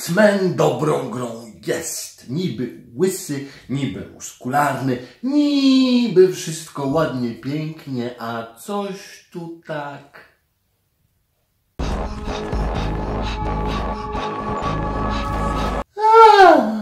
Hitman dobrą grą jest. Niby łysy, niby muskularny, niby wszystko ładnie, pięknie, a coś tu tak... Ah.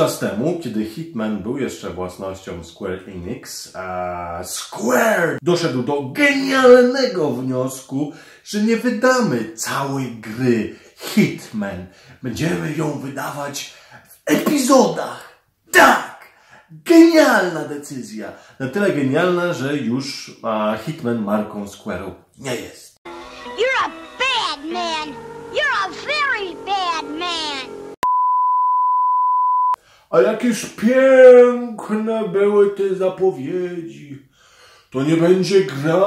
Czas temu, kiedy Hitman był jeszcze własnością Square Enix, a Square doszedł do genialnego wniosku, że nie wydamy całej gry Hitman. Będziemy ją wydawać w epizodach. Tak! Genialna decyzja. Na tyle genialna, że już Hitman marką Square'u nie jest. You're a bad man. A jakież piękne były te zapowiedzi. To nie będzie gra,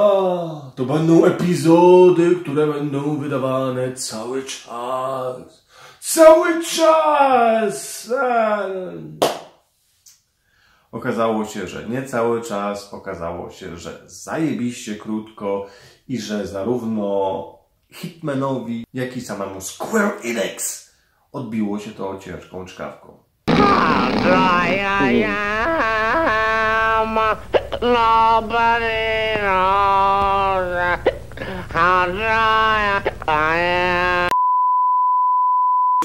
to będą epizody, które będą wydawane cały czas. Cały czas! Okazało się, że nie cały czas, okazało się, że zajebiście krótko i że zarówno Hitmanowi, jak i samemu Square Enix odbiło się to ciężką czkawką. Dry I am. Nobody knows how dry I am.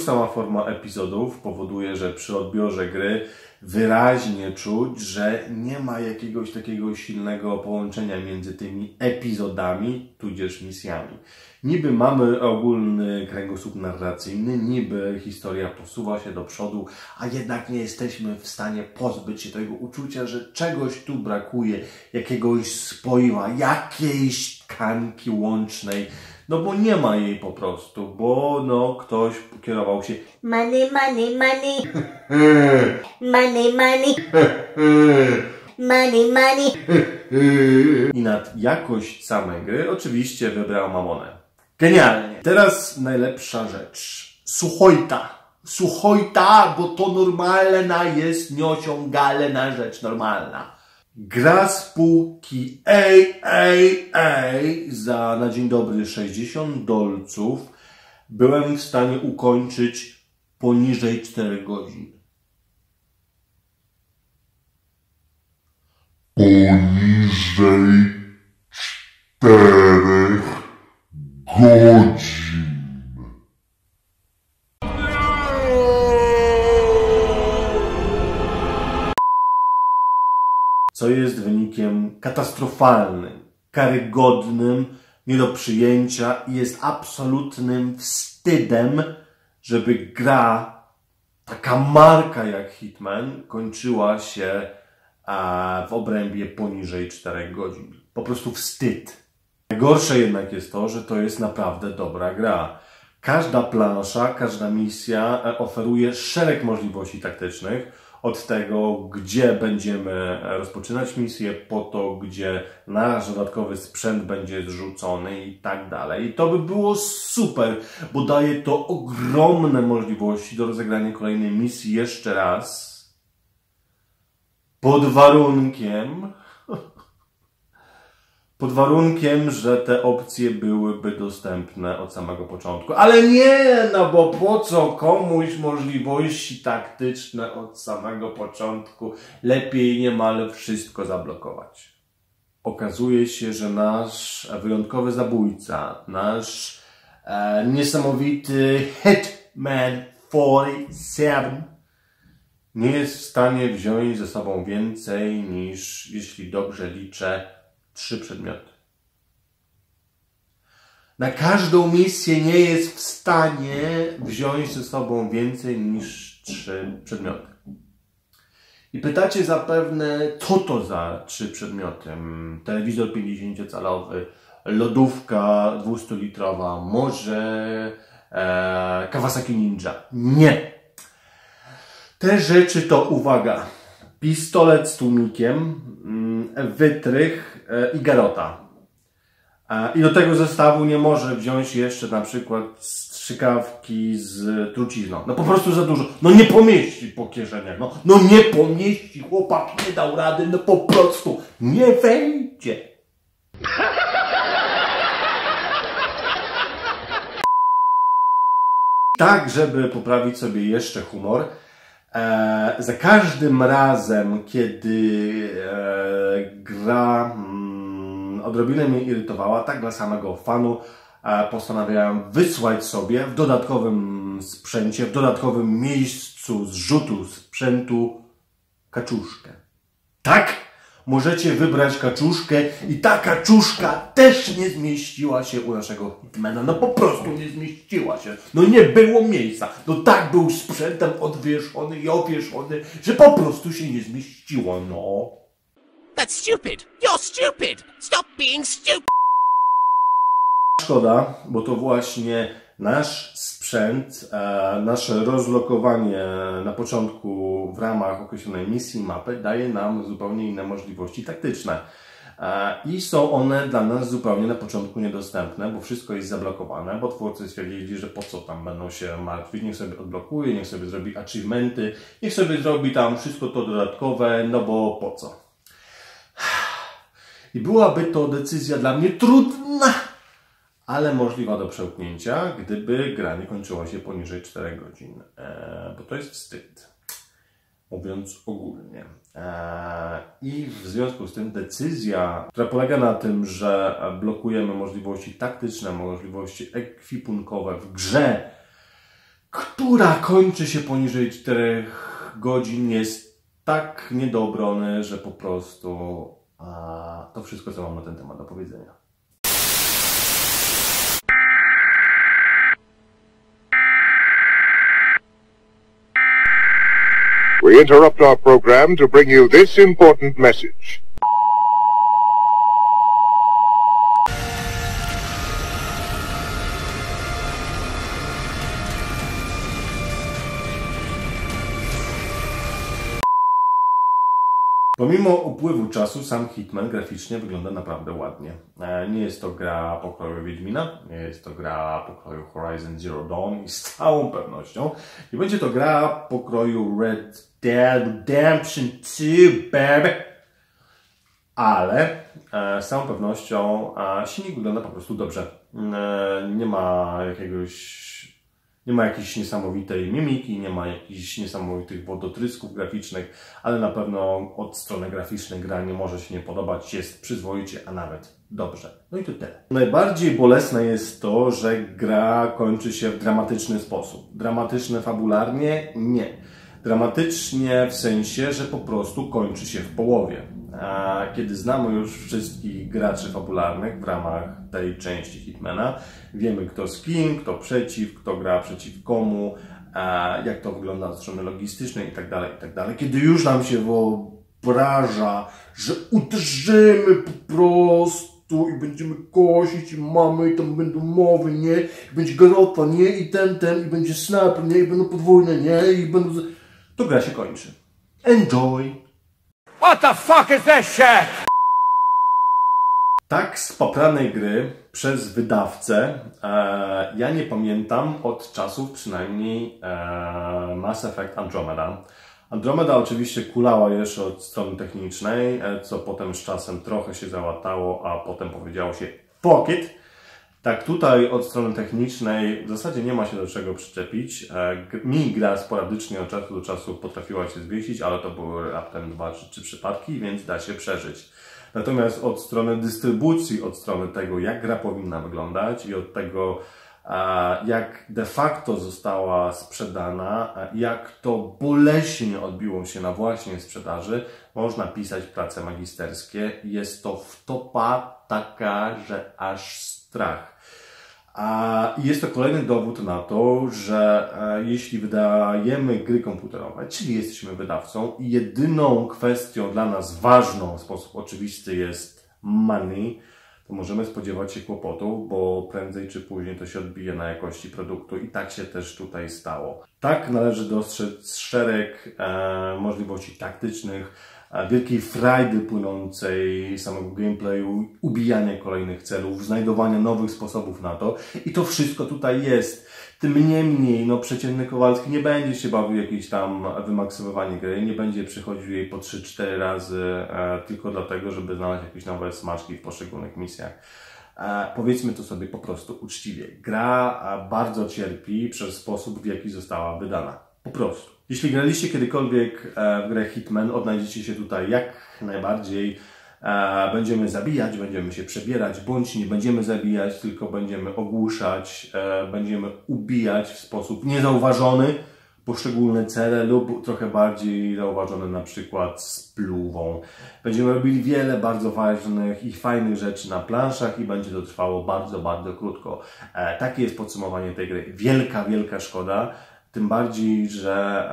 Sama forma epizodów powoduje, że przy odbiorze gry wyraźnie czuć, że nie ma jakiegoś takiego silnego połączenia między tymi epizodami, tudzież misjami. Niby mamy ogólny kręgosłup narracyjny, niby historia posuwa się do przodu, a jednak nie jesteśmy w stanie pozbyć się tego uczucia, że czegoś tu brakuje, jakiegoś spoiwa, jakiejś tkanki łącznej, no bo nie ma jej po prostu, bo no ktoś kierował się Money, money, money. money, money. money, money. i nad jakość samej gry oczywiście wybrał Mamonę. Genialnie. Teraz najlepsza rzecz. Suchojta. Suchojta, bo to normalna jest nieosiągalna rzecz normalna. Gra z półki AAA za na dzień dobry 60 dolców byłem w stanie ukończyć poniżej 4 godzin. Poniżej czterech godzin. co jest wynikiem katastrofalnym, karygodnym, nie do przyjęcia i jest absolutnym wstydem, żeby gra, taka marka jak Hitman, kończyła się w obrębie poniżej 4 godzin. Po prostu wstyd. Najgorsze jednak jest to, że to jest naprawdę dobra gra. Każda plansza, każda misja e, oferuje szereg możliwości taktycznych. Od tego, gdzie będziemy e, rozpoczynać misję, po to, gdzie nasz dodatkowy sprzęt będzie zrzucony i tak dalej. I to by było super, bo daje to ogromne możliwości do rozegrania kolejnej misji jeszcze raz. Pod warunkiem, pod warunkiem, że te opcje byłyby dostępne od samego początku. Ale nie, no bo po co komuś możliwości taktyczne od samego początku? Lepiej niemal wszystko zablokować. Okazuje się, że nasz wyjątkowy zabójca, nasz e, niesamowity Hitman 47 nie jest w stanie wziąć ze sobą więcej niż, jeśli dobrze liczę, trzy przedmioty. Na każdą misję nie jest w stanie wziąć ze sobą więcej niż trzy przedmioty. I pytacie zapewne, co to za trzy przedmioty? Telewizor 50-calowy, lodówka 200-litrowa, może e, Kawasaki Ninja. Nie. Te rzeczy to, uwaga, pistolet z tłumikiem, mm, wytrych e, i garota. E, I do tego zestawu nie może wziąć jeszcze na przykład strzykawki z trucizną. No po prostu za dużo. No nie pomieści po kieszeniach. No, no nie pomieści. Chłopak nie dał rady. No po prostu nie wejdzie. Tak, żeby poprawić sobie jeszcze humor, e, za każdym razem, kiedy e, gra mm, odrobinę mnie irytowała, tak dla samego fanu, e, postanawiałem wysłać sobie w dodatkowym sprzęcie, w dodatkowym miejscu zrzutu sprzętu kaczuszkę. Tak? Możecie wybrać kaczuszkę i ta kaczuszka też nie zmieściła się u naszego hitmana. No po prostu nie zmieściła się. No nie było miejsca. No tak był sprzętem odwieszony i owieszony, że po prostu się nie zmieściło, no. That's stupid. You're stupid. Stop being stupid. Szkoda, bo to właśnie nasz sprzęt, e, nasze rozlokowanie na początku w ramach określonej misji mapy daje nam zupełnie inne możliwości taktyczne. E, I są one dla nas zupełnie na początku niedostępne, bo wszystko jest zablokowane, bo twórcy stwierdzili, że po co tam będą się martwić, niech sobie odblokuje, niech sobie zrobi achievementy, niech sobie zrobi tam wszystko to dodatkowe, no bo po co. I byłaby to decyzja dla mnie trudna, ale możliwa do przełknięcia, gdyby gra nie kończyła się poniżej 4 godzin, e, bo to jest wstyd, mówiąc ogólnie. E, I w związku z tym decyzja, która polega na tym, że blokujemy możliwości taktyczne, możliwości ekwipunkowe w grze, która kończy się poniżej 4 godzin, jest tak nie do obrony, że po prostu a, to wszystko, co mam na ten temat do powiedzenia. We interrupt our program to bring you this important message. Pomimo upływu czasu, sam Hitman graficznie wygląda naprawdę ładnie. E, Nie jest to gra pokroju Wiedźmina, nie jest to gra pokroju Horizon Zero Dawn i z całą pewnością nie będzie to gra pokroju Red Dead Redemption 2, baby. Ale e, z całą pewnością e, silnik wygląda po prostu dobrze. E, nie ma jakiegoś nie ma jakiejś niesamowitej mimiki, nie ma jakichś niesamowitych wodotrysków graficznych, ale na pewno od strony graficznej gra nie może się nie podobać, jest przyzwoicie, a nawet dobrze. No i to tyle. Najbardziej bolesne jest to, że gra kończy się w dramatyczny sposób. Dramatyczne fabularnie? Nie. Dramatycznie w sensie, że po prostu kończy się w połowie. A kiedy znamy już wszystkich graczy fabularnych w ramach tej części Hitmana, wiemy kto z kim, kto przeciw, kto gra przeciw komu, jak to wygląda od strony logistycznej tak dalej, i tak dalej. Kiedy już nam się wyobraża, że uderzymy po prostu i będziemy kosić i mamy i tam będą mowy, nie? I będzie garota, nie? I ten, ten, i będzie sniper, nie? I będą podwójne, nie? I będą... z- To gra się kończy. Enjoy! What the fuck is this shit? Tak spapranej gry przez wydawcę e, ja nie pamiętam od czasów przynajmniej e, Mass Effect Andromeda. Andromeda oczywiście kulała jeszcze od strony technicznej, e, co potem z czasem trochę się załatało, a potem powiedziało się fuck it. Tak, tutaj od strony technicznej w zasadzie nie ma się do czego przyczepić. E, Mi gra sporadycznie od czasu do czasu potrafiła się zwiesić, ale to były raptem dwa czy trzy przypadki, więc da się przeżyć. Natomiast od strony dystrybucji, od strony tego, jak gra powinna wyglądać i od tego, jak de facto została sprzedana, jak to boleśnie odbiło się na właśnie sprzedaży, można pisać prace magisterskie. Jest to wtopa taka, że aż strach. A jest to kolejny dowód na to, że e, jeśli wydajemy gry komputerowe, czyli jesteśmy wydawcą jedyną kwestią dla nas ważną w sposób oczywisty jest money, to możemy spodziewać się kłopotów, bo prędzej czy później to się odbije na jakości produktu i tak się też tutaj stało. Tak należy dostrzec szereg e, możliwości taktycznych, wielkiej frajdy płynącej z samego gameplayu, ubijania kolejnych celów, znajdowania nowych sposobów na to. I to wszystko tutaj jest. Tym niemniej, no przeciętny Kowalski nie będzie się bawił jakieś tam wymaksymowanie gry, nie będzie przychodził jej po 3-4 razy e, tylko dlatego, żeby znaleźć jakieś nowe smaczki w poszczególnych misjach. E, powiedzmy to sobie po prostu uczciwie. Gra e, bardzo cierpi przez sposób, w jaki została wydana. Po prostu. Jeśli graliście kiedykolwiek e, w grę Hitman, odnajdziecie się tutaj jak najbardziej. E, Będziemy zabijać, będziemy się przebierać, bądź nie będziemy zabijać, tylko będziemy ogłuszać, e, będziemy ubijać w sposób niezauważony poszczególne cele lub trochę bardziej zauważone na przykład z pluwą. Będziemy robili wiele bardzo ważnych i fajnych rzeczy na planszach i będzie to trwało bardzo, bardzo krótko. Takie jest podsumowanie tej gry. Wielka, wielka szkoda. Tym bardziej, że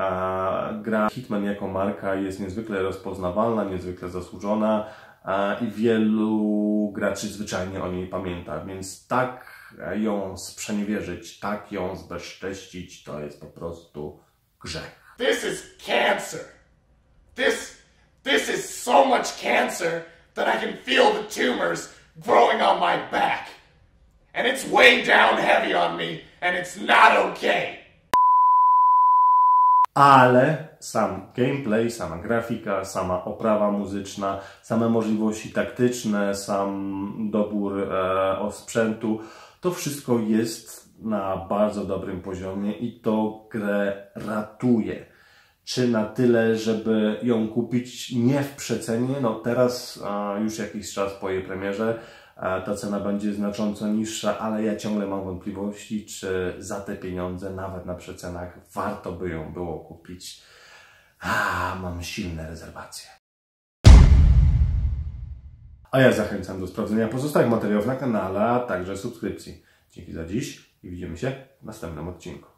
e, gra Hitman jako marka jest niezwykle rozpoznawalna, niezwykle zasłużona e, i wielu graczy zwyczajnie o niej pamięta, więc tak ją sprzeniewierzyć, tak ją zbezcześcić, to jest po prostu grzech. This is cancer. This this is so much cancer that I can feel the tumors growing on my back. And it's way down heavy on me and it's not okay. Ale sam gameplay, sama grafika, sama oprawa muzyczna, same możliwości taktyczne, sam dobór e, osprzętu, to wszystko jest na bardzo dobrym poziomie i to grę ratuje. Czy na tyle, żeby ją kupić nie w przecenie? No teraz, już jakiś czas po jej premierze, ta cena będzie znacząco niższa, ale ja ciągle mam wątpliwości, czy za te pieniądze, nawet na przecenach, warto by ją było kupić. A, mam silne rezerwacje. A ja zachęcam do sprawdzenia pozostałych materiałów na kanale, a także subskrypcji. Dzięki za dziś i widzimy się w następnym odcinku.